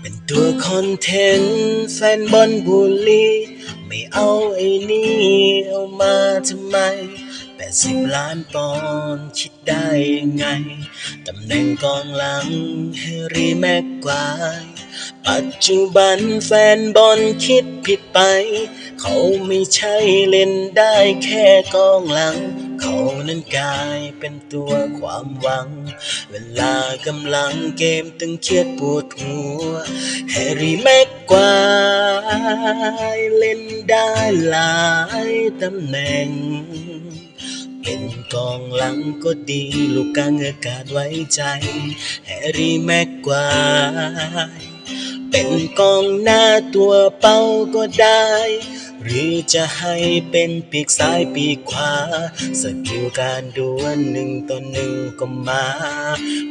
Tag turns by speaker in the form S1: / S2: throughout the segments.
S1: เป็นตัวคอนเทนต์แฟนบอลบุลีไม่เอาไอ้นี่เอามาทำไมแปดสิบล้านปอนด์คิดได้ยังไง ตำแหน่งกองหลังแฮร์รี่แม็กควายปัจจุบันแฟนบอลคิดผิดไป เขาไม่ใช่เล่นได้แค่กองหลัง เขานั้นกลายเป็นตัวความหวัง เวลากำลังเกมตึงเครียดปวดหัวแฮร์รี่แม็กควายเล่นได้หลายตำแหน่ง เป็นกองหลังก็ดีลูกกลางอากาศไว้ใจ แฮร์รี่แม็กควายเป็นกองหน้าตัวเป้าก็ได้ หรือจะให้เป็นปีกซ้ายปีกขวา สกิลการดวลหนึ่งต่อหนึ่งก็มา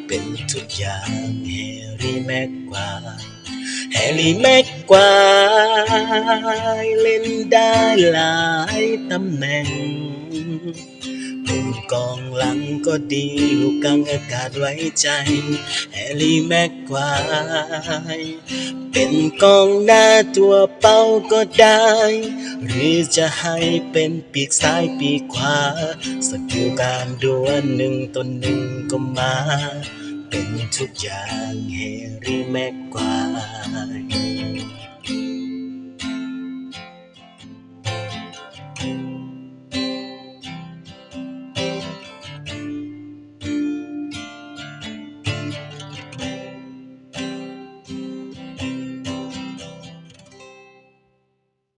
S1: เป็นทุกอย่างเฮรี่แม็กควาแฮรี่แม็กควายเล่นได้หลายตำแหน่ง เป็นกองหลังก็ดีลูกกลางอากาศไว้ใจแฮร์รี่แม็กควายเป็นกองหน้าตัวเป้าก็ได้ หรือจะให้เป็นปีกซ้ายปีกขวาสกิลการดวลหนึ่งต่อหนึ่งก็มา เป็นทุกอย่างแฮร์รี่แม็กควาย